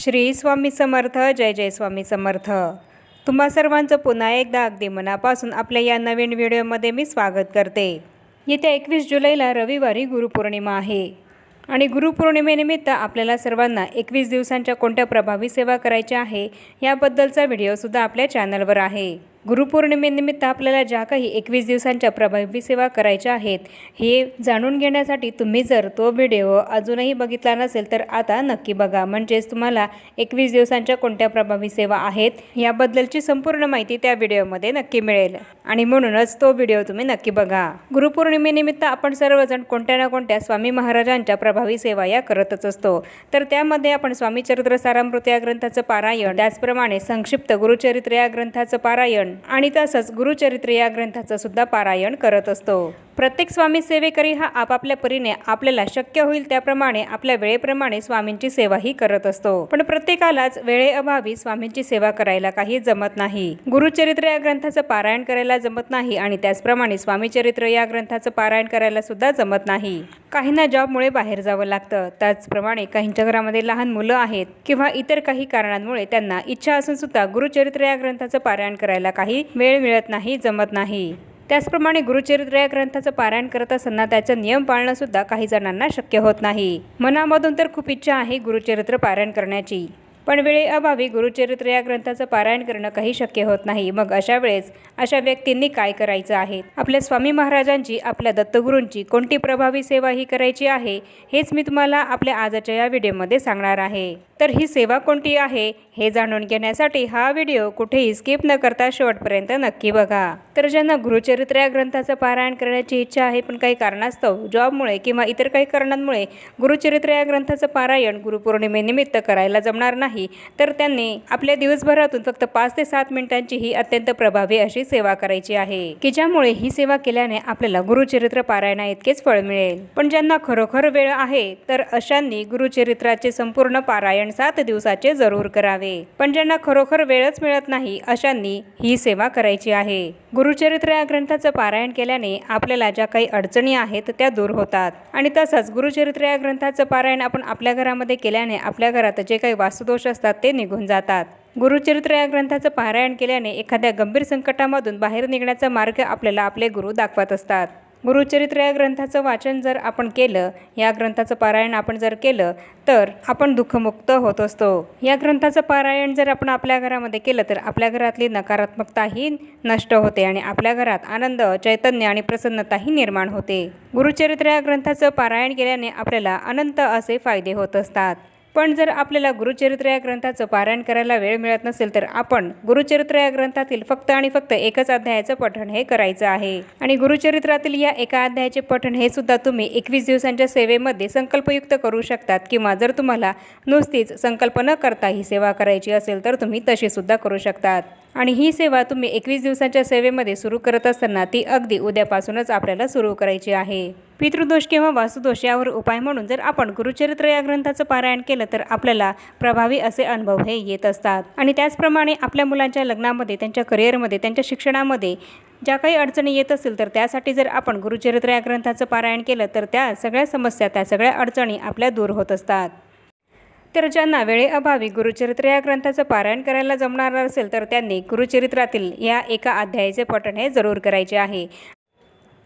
श्री स्वामी समर्थ जय जय स्वामी समर्थ. तुम्हा सर्वांचं पुन्हा एकदा अगदी मनापासून आपल्या या नवीन व्हिडिओमध्ये मी स्वागत करते. येत्या एकवीस जुलैला रविवारी गुरुपौर्णिमा आहे. आणि गुरुपौर्णिमेनिमित्त आपल्याला सर्वांना एकवीस दिवसांच्या कोणत्या प्रभावी सेवा करायच्या आहे याबद्दलचा व्हिडिओसुद्धा आपल्या चॅनलवर आहे. गुरुपौर्णिमेनिमित्त आपल्याला ज्या काही एकवीस दिवसांच्या प्रभावी सेवा करायच्या आहेत हे जाणून घेण्यासाठी तुम्ही जर तो व्हिडिओ अजूनही बघितला नसेल तर आता नक्की बघा. म्हणजेच तुम्हाला एकवीस दिवसांच्या कोणत्या प्रभावी सेवा आहेत याबद्दलची संपूर्ण माहिती त्या व्हिडिओमध्ये नक्की मिळेल. आणि म्हणूनच तो व्हिडिओ तुम्ही नक्की बघा. गुरुपौर्णिमेनिमित्त आपण सर्वजण कोणत्या ना कोणत्या स्वामी महाराजांच्या प्रभावी सेवा या करतच असतो. तर त्यामध्ये आपण स्वामी चरित्र सारामृत या ग्रंथाचं पारायण त्याचप्रमाणे संक्षिप्त गुरुचरित्र या ग्रंथाचं पारायण आणि तसंच गुरुचरित्र या ग्रंथाचं सुद्धा पारायण करत असतो. प्रत्येक स्वामी सेवेकरी हा आपापल्या परीने आपल्याला शक्य होईल त्याप्रमाणे आपल्या वेळेप्रमाणे स्वामींची सेवाही करत असतो. पण प्रत्येकालाच वेळेअभावी स्वामींची सेवा करायला काही जमत नाही. गुरुचरित्र या ग्रंथाचं पारायण करायला जमत नाही आणि त्याचप्रमाणे स्वामीचरित्र या ग्रंथाचं पारायण करायला सुद्धा जमत नाही. काहींना जॉबमुळे बाहेर जावं लागतं. त्याचप्रमाणे काहींच्या घरामध्ये लहान मुलं आहेत किंवा इतर काही कारणांमुळे त्यांना इच्छा असून सुद्धा गुरुचरित्र या ग्रंथाचं पारायण करायला काही वेळ मिळत नाही जमत नाही. त्याचप्रमाणे गुरुचरित्र या ग्रंथाचं पारायण करत असताना त्याचा नियम पाळणंसुद्धा काही जणांना शक्य होत नाही. मनामधून तर खूप इच्छा आहे गुरुचरित्र पारायण करण्याची. पण वेळेअभावी गुरुचरित्र या ग्रंथाचं पारायण करणं काही शक्य होत नाही. मग अशा वेळेस अशा व्यक्तींनी काय करायचं आहे? आपल्या स्वामी महाराजांची आपल्या दत्तगुरूंची कोणती प्रभावी सेवा ही करायची आहे हेच मी तुम्हाला आपल्या आजच्या या व्हिडिओमध्ये सांगणार आहे. तर ही सेवा कोणती आहे हे जाणून घेण्यासाठी हा व्हिडिओ कुठेही स्किप न करता शेवटपर्यंत नक्की बघा. तर ज्यांना गुरुचरित्र या ग्रंथाचं पारायण करण्याची इच्छा आहे पण काही कारणास्तव जॉबमुळे किंवा इतर काही कारणांमुळे गुरुचरित्र या ग्रंथाचं पारायण गुरुपौर्णिमेनिमित्त करायला जमणार नाही तर त्यांनी आपल्या दिवसभरातून फक्त पाच ते सात मिनिटांची ही अत्यंत प्रभावी अशी सेवा करायची आहे. की ज्यामुळे ही सेवा केल्याने आपल्याला गुरुचरित्र पारायणा इतकेच फळ मिळेल. पण ज्यांना खरोखर वेळ आहे तर अशांनी गुरुचरित्राचे संपूर्ण पारायण सात दिवसाचे जरूर करावे. पण ज्यांना खरोखर वेळच मिळत नाही अशांनी ही सेवा करायची आहे. गुरुचरित्र या ग्रंथाचं पारायण केल्याने आपल्याला ज्या काही अडचणी आहेत त्या दूर होतात. आणि तसंच गुरुचरित्र या ग्रंथाचं पारायण आपण आपल्या घरामध्ये केल्याने आपल्या घरात जे काही वास्तुदोष असतात ते निघून जातात. गुरुचरित्र या ग्रंथाचं पारायण केल्याने एखाद्या गंभीर संकटामधून बाहेर निघण्याचा मार्ग आपल्याला आपले गुरु दाखवत असतात. गुरुचरित्र या ग्रंथाचं वाचन जर आपण केलं या ग्रंथाचं पारायण आपण जर केलं तर आपण दुःखमुक्त होत असतो. या ग्रंथाचं पारायण जर आपण आपल्या घरामध्ये केलं तर आपल्या घरातली नकारात्मकताही नष्ट होते आणि आपल्या घरात आनंद चैतन्य आणि प्रसन्नताही निर्माण होते. गुरुचरित्र या ग्रंथाचं पारायण केल्याने आपल्याला अनंत असे फायदे होत असतात. पण जर आपल्याला गुरुचरित्र या ग्रंथाचं पारायण करायला वेळ मिळत नसेल तर आपण गुरुचरित्र या ग्रंथातील फक्त आणि फक्त एकच अध्यायाचं पठण हे करायचं आहे. आणि गुरुचरित्रातील या एका अध्यायाचे पठण हे सुद्धा तुम्ही एकवीस दिवसांच्या सेवेमध्ये संकल्पयुक्त करू शकतात. किंवा जर तुम्हाला नुसतीच संकल्प न करता ही सेवा करायची असेल तर तुम्ही तशी सुद्धा करू शकतात. आणि ही सेवा तुम्ही एकवीस दिवसांच्या सेवेमध्ये सुरू करत असताना ती अगदी उद्यापासूनच आपल्याला सुरू करायची आहे. पितृदोष किंवा वास्तुदोष यावर उपाय म्हणून जर आपण गुरुचरित्र या ग्रंथाचं पारायण केलं तर आपल्याला प्रभावी असे अनुभव हे येत असतात. आणि त्याचप्रमाणे आपल्या मुलांच्या लग्नामध्ये त्यांच्या करिअरमध्ये त्यांच्या शिक्षणामध्ये ज्या काही अडचणी येत असतील तर त्यासाठी जर आपण गुरुचरित्र या ग्रंथाचं पारायण केलं तर त्या सगळ्या समस्या त्या सगळ्या अडचणी आपल्या दूर होत असतात. तर ज्यांना वेळेअभावी गुरुचरित्र या ग्रंथाचं पारायण करायला जमणार असेल तर त्यांनी गुरुचरित्रातील या एका अध्यायाचे पठण हे जरूर करायचे आहे.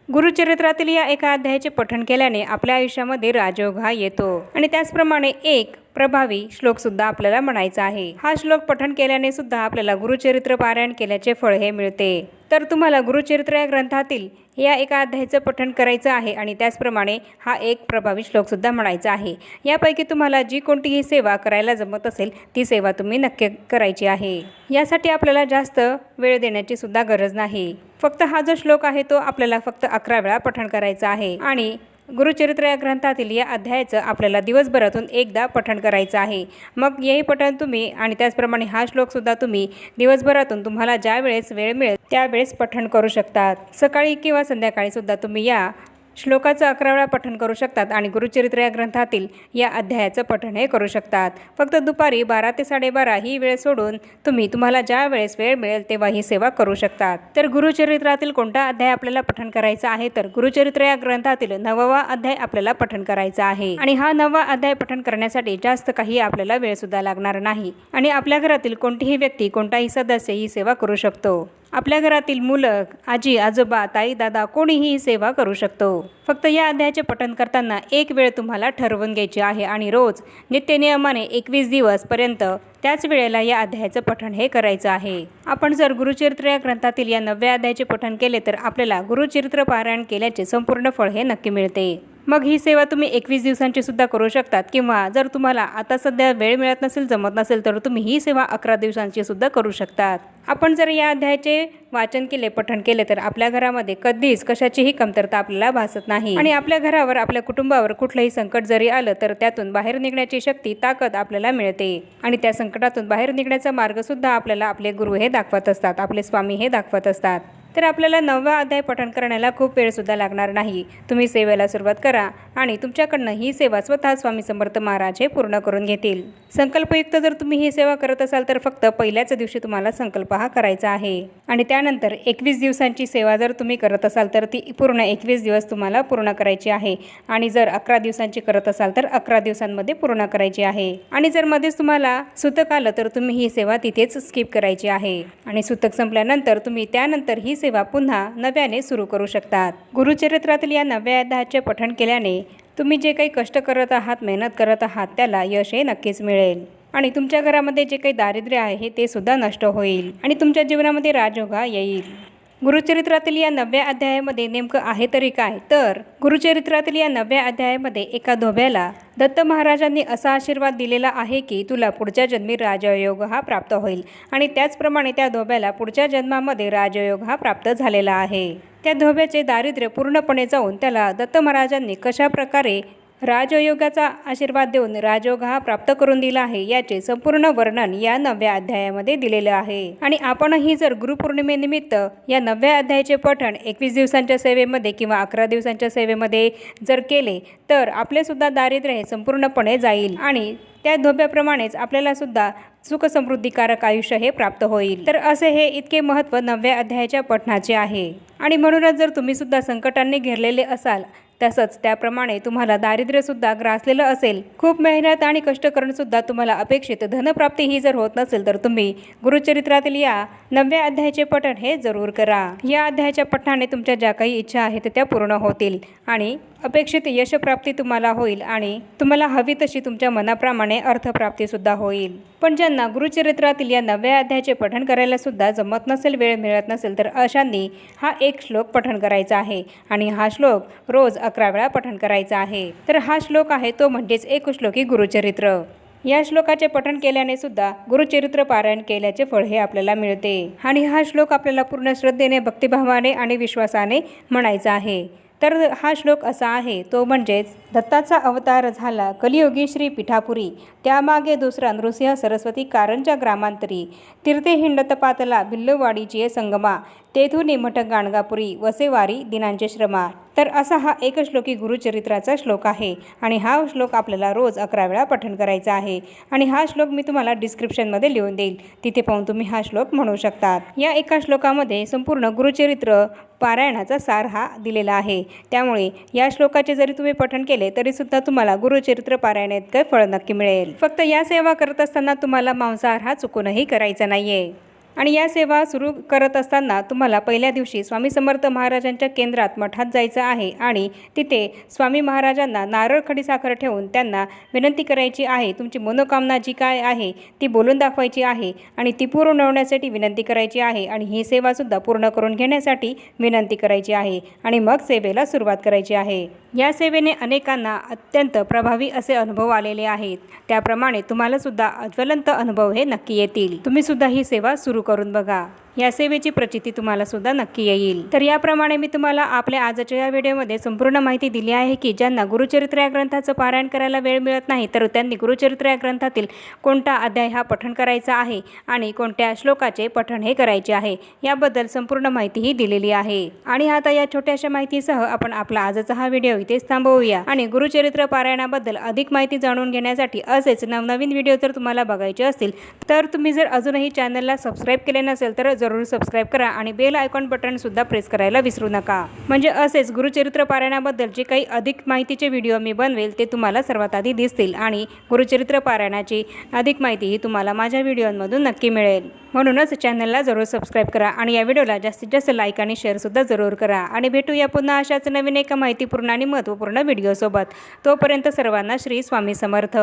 गुरुचरित्रातील या एका अध्यायाचे पठण केल्याने आपल्या आयुष्यामध्ये राजयोग हा येतो. आणि त्याचप्रमाणे एक प्रभावी श्लोकसुद्धा आपल्याला म्हणायचा आहे. हा श्लोक पठण केल्याने सुद्धा आपल्याला गुरुचरित्र पारायण केल्याचे फळ हे मिळते. तर तुम्हाला गुरुचरित्र या ग्रंथातील या एका अध्यायाचं पठण करायचं आहे आणि त्याचप्रमाणे हा एक प्रभावी श्लोकसुद्धा म्हणायचा आहे. यापैकी तुम्हाला जी कोणतीही सेवा करायला जमत असेल ती सेवा तुम्ही नक्की करायची आहे. यासाठी आपल्याला जास्त वेळ देण्याची सुद्धा गरज नाही. फक्त हा जो श्लोक आहे तो आपल्याला फक्त अकरा वेळा पठण करायचा आहे. आणि गुरुचरित्र या ग्रंथातील या अध्यायाचं आपल्याला दिवसभरातून एकदा पठण करायचं आहे. मग हेही पठण तुम्ही आणि त्याचप्रमाणे हा श्लोकसुद्धा तुम्ही दिवसभरातून तुम्हाला ज्या वेळेस वेळ मिळेल त्यावेळेस पठण करू शकतात. सकाळी किंवा संध्याकाळीसुद्धा तुम्ही या श्लोकाचं अकरा वेळा पठण करू शकतात आणि गुरुचरित्र या ग्रंथातील या अध्यायाचं पठण हे करू शकतात. फक्त दुपारी बारा ते साडेबारा ही वेळ सोडून तुम्ही तुम्हाला ज्या वेळेस वेळ मिळेल तेव्हा ही सेवा करू शकतात. तर गुरुचरित्रातील कोणता अध्याय आपल्याला पठण करायचा आहे? तर गुरुचरित्र या ग्रंथातील नववा अध्याय आपल्याला पठण करायचा आहे. आणि हा नववा अध्याय पठण करण्यासाठी जास्त काही आपल्याला वेळ सुद्धा लागणार नाही. आणि आपल्या घरातील कोणतीही व्यक्ती कोणताही सदस्य ही सेवा करू शकतो. आपल्या घरातील मुलं आजी आजोबा ताई दादा कोणीही सेवा करू शकतो. फक्त या अध्यायाचे पठन करताना एक वेळ तुम्हाला ठरवून घ्यायची आहे आणि रोज नित्यनियमाने एकवीस दिवसपर्यंत त्याच वेळेला या अध्यायाचं पठण हे करायचं आहे. आपण जर गुरुचरित्र या ग्रंथातील या नवव्या अध्यायाचे पठण केले तर आपल्याला गुरुचरित्र पारायण केल्याचे संपूर्ण फळ हे नक्की मिळते. मग ही सेवा तुम्ही एकवीस दिवसांची सुद्धा करू शकतात. किंवा जर तुम्हाला आता सध्या वेळ मिळत नसेल जमत नसेल तर तुम्ही ही सेवा अकरा दिवसांची सुद्धा करू शकतात. आपण जर या अध्यायाचे वाचन केले पठण केले तर आपल्या घरामध्ये कधीच कशाचीही कमतरता आपल्याला भासत नाही. आणि आपल्या घरावर आपल्या कुटुंबावर कुठलंही संकट जरी आलं तर त्यातून बाहेर निघण्याची शक्ती ताकद आपल्याला मिळते. आणि त्या संकटातून बाहेर निघण्याचा मार्ग सुद्धा आपल्याला आपले गुरु हे दाखवत असतात आपले स्वामी हे दाखवत असतात. तर आपल्याला नववा अध्याय पठण करण्याला खूप वेळसुद्धा लागणार नाही. तुम्ही सेवेला सुरुवात करा आणि तुमच्याकडनं ही सेवा स्वतः स्वामी समर्थ महाराज हे पूर्ण करून घेतील. संकल्पयुक्त जर तुम्ही ही सेवा करत असाल तर फक्त पहिल्याच दिवशी तुम्हाला संकल्प हा करायचा आहे. आणि त्यानंतर एकवीस दिवसांची सेवा जर तुम्ही करत असाल तर ती पूर्ण एकवीस दिवस तुम्हाला पूर्ण करायची आहे. आणि जर अकरा दिवसांची करत असाल तर अकरा दिवसांमध्ये पूर्ण करायची आहे. आणि जर मध्येच तुम्हाला सुतक आलं तर तुम्ही ही सेवा तिथेच स्किप करायची आहे. आणि सुतक संपल्यानंतर तुम्ही त्यानंतर ही सेवा पुन्हा नव्याने सुरू करू शकतात. गुरुचरित्रातील या नव्या अध्यायाचे पठण केल्याने तुम्ही जे काही कष्ट करत आहात मेहनत करत आहात त्याला यश हे नक्कीच मिळेल. आणि तुमच्या घरामध्ये जे काही दारिद्र्य आहे ते सुद्धा नष्ट होईल. आणि तुमच्या जीवनामध्ये राजयोगा येईल. गुरुचरित्रातील या नव्या अध्यायामध्ये नेमकं आहे तरी काय? तर गुरुचरित्रातील या नव्या अध्यायामध्ये एका धोब्याला दत्त महाराजांनी असा आशीर्वाद दिलेला आहे की तुला पुढच्या जन्मी राजयोग हा प्राप्त होईल. आणि त्याचप्रमाणे त्या धोब्याला पुढच्या जन्मामध्ये राजयोग हा प्राप्त झालेला आहे. त्या धोब्याचे दारिद्र्य पूर्णपणे जाऊन त्याला दत्त महाराजांनी कशा प्रकारे राजयोगाचा आशीर्वाद देऊन राजयोग हा प्राप्त करून दिला आहे याचे संपूर्ण वर्णन या नव्या अध्यायामध्ये दिलेलं आहे. आणि आपणही जर गुरुपौर्णिमेनिमित्त या नव्या अध्यायाचे पठण एकवीस दिवसांच्या सेवेमध्ये किंवा अकरा दिवसांच्या सेवेमध्ये जर केले तर आपलेसुद्धा दारिद्र्य हे संपूर्णपणे जाईल आणि त्या धोब्याप्रमाणेच आपल्याला सुद्धा सुखसमृद्धीकारक आयुष्य हे प्राप्त होईल. तर असे हे इतके महत्त्व नवव्या अध्यायाच्या पठणाचे आहे. आणि म्हणूनच जर तुम्ही सुद्धा संकटांनी घेरलेले असाल तसंच त्याप्रमाणे तुम्हाला दारिद्र्यसुद्धा ग्रासलेलं असेल. खूप मेहनत आणि कष्ट करूनसुद्धा तुम्हाला अपेक्षित धनप्राप्ती ही जर होत नसेल तर तुम्ही गुरुचरित्रातील या नवव्या अध्यायाचे पठण हे जरूर करा. या अध्यायाच्या पठणाने तुमच्या ज्या काही इच्छा आहेत त्या पूर्ण होतील आणि अपेक्षित यशप्राप्ती तुम्हाला होईल आणि तुम्हाला हवी तशी तुमच्या मनाप्रमाणे अर्थप्राप्तीसुद्धा होईल. पण ज्यांना गुरुचरित्रातील या नव्या अध्यायाचे पठण करायला सुद्धा जमत नसेल वेळ मिळत नसेल तर अशांनी हा एक श्लोक पठण करायचा आहे आणि हा श्लोक रोज अकरा वेळा पठण करायचा आहे. तर हा श्लोक आहे तो म्हणजेच एक श्लोकी गुरुचरित्र. या श्लोकाचे पठण केल्याने सुद्धा गुरुचरित्र पारायण केल्याचे फळ हे आपल्याला मिळते. आणि हा श्लोक आपल्याला पूर्ण श्रद्धेने भक्तिभावाने आणि विश्वासाने म्हणायचा आहे. तर हा श्लोक असा आहे तो म्हणजेच दत्ताचा अवतार झाला कलियोगी श्री पिठापुरी. त्यामागे दुसरा नृसिंह सरस्वती कारंजा ग्रामांतरी. तीर्थे हिंड तपातला भिल्लवाडीची संगमा. तेथून मठ गाणगापुरी वसेवारी दिनांचे श्रमा तर असा हा एक श्लोकी गुरुचरित्राचा श्लोक आहे आणि हा श्लोक आपल्याला रोज अकरा वेळा पठण करायचा आहे आणि हा श्लोक मी तुम्हाला डिस्क्रिप्शनमध्ये लिहून देईल. तिथे पाहून तुम्ही हा श्लोक म्हणू शकतात. या एका श्लोकामध्ये संपूर्ण गुरुचरित्र पारायणाचा सार हा दिलेला आहे. त्यामुळे या श्लोकाचे जरी तुम्ही पठण केले तरीसुद्धा तुम्हाला गुरुचरित्र पारायण इतकं फळ नक्की मिळेल. फक्त या सेवा करत असताना तुम्हाला मांसाहार हा चुकूनही करायचा नाही आहे आणि या सेवा सुरू करत असताना तुम्हाला पहिल्या दिवशी स्वामी समर्थ महाराजांच्या केंद्रात मठात जायचं आहे आणि तिथे स्वामी महाराजांना नारळ खडीसाखर ठेवून त्यांना विनंती करायची आहे. तुमची मनोकामना जी काय आहे ती बोलून दाखवायची आहे आणि ती पूर्ण विनंती करायची आहे आणि ही सेवासुद्धा पूर्ण करून घेण्यासाठी विनंती करायची आहे आणि मग सेवेला सुरुवात करायची आहे. या सेवेने अनेकांना अत्यंत प्रभावी असे अनुभव आलेले आहेत. त्याप्रमाणे तुम्हालासुद्धा अज्वलंत ज्वलंत अनुभव हे नक्की येतील. तुम्ही सुद्धा ही सेवा सुरू करून बघा. या सेवेची प्रचिती तुम्हाला सुद्धा नक्की येईल. तर याप्रमाणे मी तुम्हाला आपल्या आजच्या या व्हिडिओमध्ये संपूर्ण माहिती दिली आहे की ज्यांना गुरुचरित्र या ग्रंथाचं पारायण करायला वेळ मिळत नाही तर त्यांनी गुरुचरित्र या ग्रंथातील कोणता अध्याय हा पठण करायचा आहे आणि कोणत्या श्लोकाचे पठण हे करायचे आहे याबद्दल संपूर्ण माहितीही दिलेली आहे. आणि आता या छोट्याशा माहितीसह आपण आपला आजचा हा व्हिडिओ इथेच थांबवूया. आणि गुरुचरित्र पारायणाबद्दल अधिक माहिती जाणून घेण्यासाठी असेच नवनवीन व्हिडिओ जर तुम्हाला बघायचे असतील तर तुम्ही जर अजूनही चॅनलला सबस्क्राईब केले नसेल तर जरूर सबस्क्राईब करा आणि बेल आयकॉन बटनसुद्धा प्रेस करायला विसरू नका. म्हणजे असेच गुरुचरित्र पारायणाबद्दल जे काही अधिक माहितीचे व्हिडिओ मी बनवेल ते तुम्हाला सर्वात आधी दिसतील आणि गुरुचरित्र पारायणाची अधिक माहिती ही तुम्हाला माझ्या व्हिडिओमधून नक्की मिळेल. म्हणूनच चॅनलला जरूर सबस्क्राईब करा आणि या व्हिडिओला जास्तीत जास्त लाईक आणि शेअरसुद्धा जरूर करा. आणि भेटूया पुन्हा अशाच नवीन एका माहितीपूर्ण आणि महत्त्वपूर्ण व्हिडिओसोबत तोपर्यंत सर्वांना श्री स्वामी समर्थ.